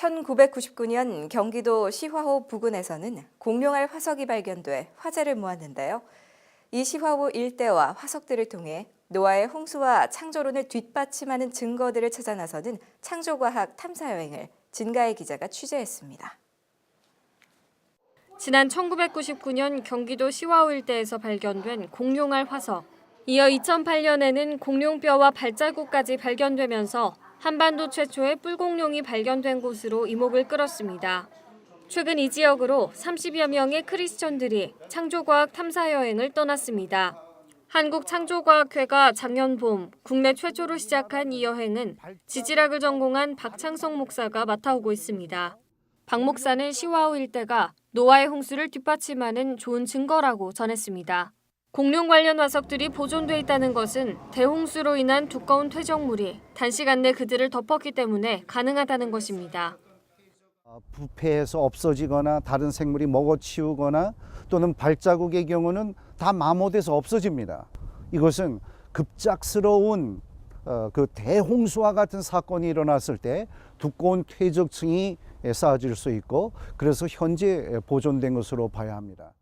1999년 경기도 시화호 부근에서는 공룡알 화석이 발견돼 화제를 모았는데요. 이 시화호 일대와 화석들을 통해 노아의 홍수와 창조론을 뒷받침하는 증거들을 찾아 나서는 창조과학 탐사 여행을 진가의 기자가 취재했습니다. 지난 1999년 경기도 시화호 일대에서 발견된 공룡알 화석. 이어 2008년에는 공룡뼈와 발자국까지 발견되면서 한반도 최초의 뿔공룡이 발견된 곳으로 이목을 끌었습니다. 최근 이 지역으로 30여 명의 크리스천들이 창조과학 탐사 여행을 떠났습니다. 한국창조과학회가 작년 봄 국내 최초로 시작한 이 여행은 지질학을 전공한 박창성 목사가 맡아오고 있습니다. 박 목사는 시와우 일대가 노아의 홍수를 뒷받침하는 좋은 증거라고 전했습니다. 공룡 관련 화석들이 보존돼 있다는 것은 대홍수로 인한 두꺼운 퇴적물이 단시간 내 그들을 덮었기 때문에 가능하다는 것입니다. 어, 부패해서 없어지거나 다른 생물이 먹어치우거나 또는 발자국의 경우는 다 마모돼서 없어집니다. 이것은 급작스러운 어, 그 대홍수와 같은 사건이 일어났을 때 두꺼운 퇴적층이 쌓아질 수 있고 그래서 현재 보존된 것으로 봐야 합니다.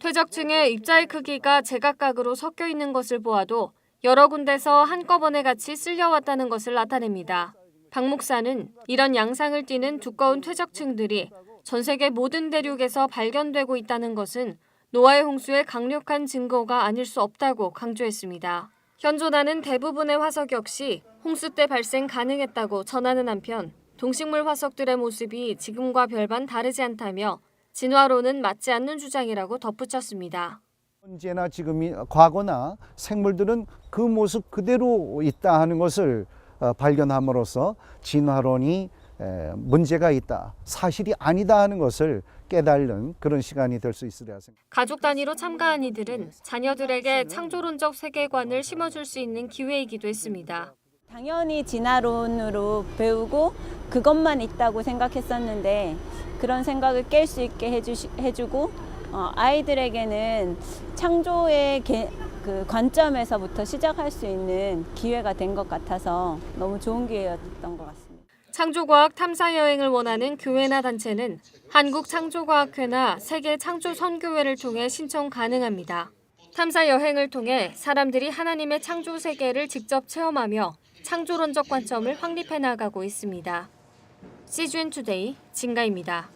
퇴적층의 입자의 크기가 제각각으로 섞여 있는 것을 보아도 여러 군데서 한꺼번에 같이 쓸려왔다는 것을 나타냅니다. 박 목사는 이런 양상을 띠는 두꺼운 퇴적층들이 전 세계 모든 대륙에서 발견되고 있다는 것은 노아의 홍수의 강력한 증거가 아닐 수 없다고 강조했습니다. 현존하는 대부분의 화석 역시 홍수 때 발생 가능했다고 전하는 한편 동식물 화석들의 모습이 지금과 별반 다르지 않다며 진화론은 맞지 않는 주장이라고 덧붙였습니다. 현재나 지금이 과거나 생물들은 그 모습 그대로 있다 하는 것을 어, 발견함으로써 진화론이 에, 문제가 있다, 사실이 아니다 하는 것을 깨달는 그런 시간이 될 수 있으리라 생각합니다. 가족 단위로 참가한 이들은 자녀들에게 창조론적 세계관을 심어줄 수 있는 기회이기도 했습니다. 당연히 진화론으로 배우고 그것만 있다고 생각했었는데 그런 생각을 깰 수 있게 해주시, 해주고 어, 아이들에게는 창조의 개, 그 관점에서부터 시작할 수 있는 기회가 된 것 같아서 너무 좋은 기회였던 것 같습니다. 창조과학 탐사 여행을 원하는 교회나 단체는 한국창조과학회나 세계창조선교회를 통해 신청 가능합니다. 탐사 여행을 통해 사람들이 하나님의 창조 세계를 직접 체험하며 창조론적 관점을 확립해 나가고 있습니다. 시즌 투데이 진가입니다.